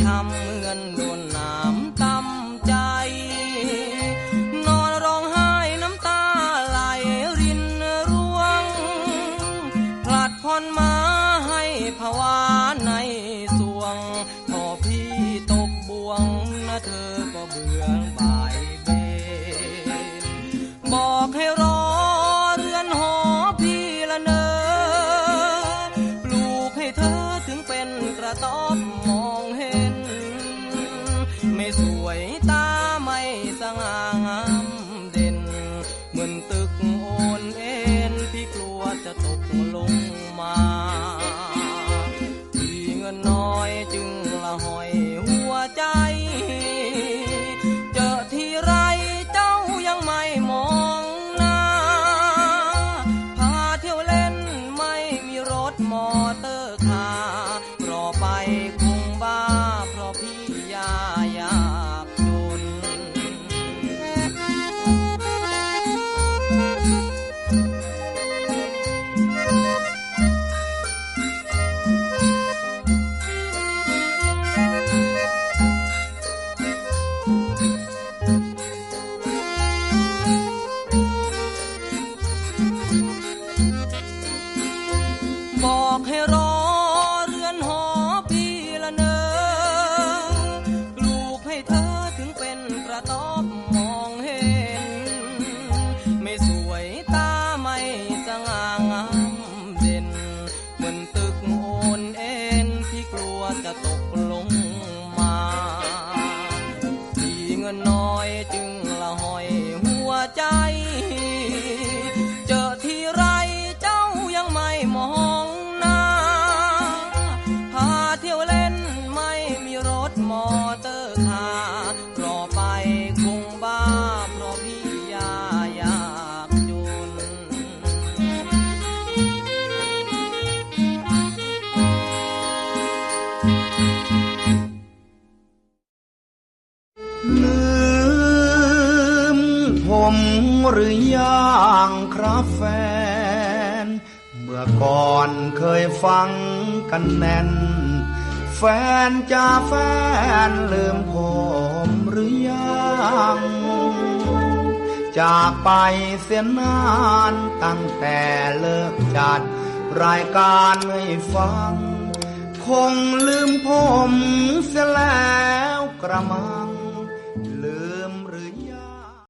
ช้ำเหมือนโดนน้ำตำใจ นอนร้องไห้น้ำตาไหลรินร่วง ผลัดพรมาให้ภาวาในสวงพอพี่ตกบ่วงนะเธอก็เบื่อบ่าย เหมือนตึกโอนเอ็นพี่กลัวจะตกลงมาที่เงินน้อยจึง มหรือยังครับแฟน เมื่อก่อนเคยฟังกันแน่น แฟนจะแฟนลืมผมหรือยังจากไปเสียนานตั้งแต่เลิกจัด รายการให้ฟัง คงลืมผมเสียแล้วกระมั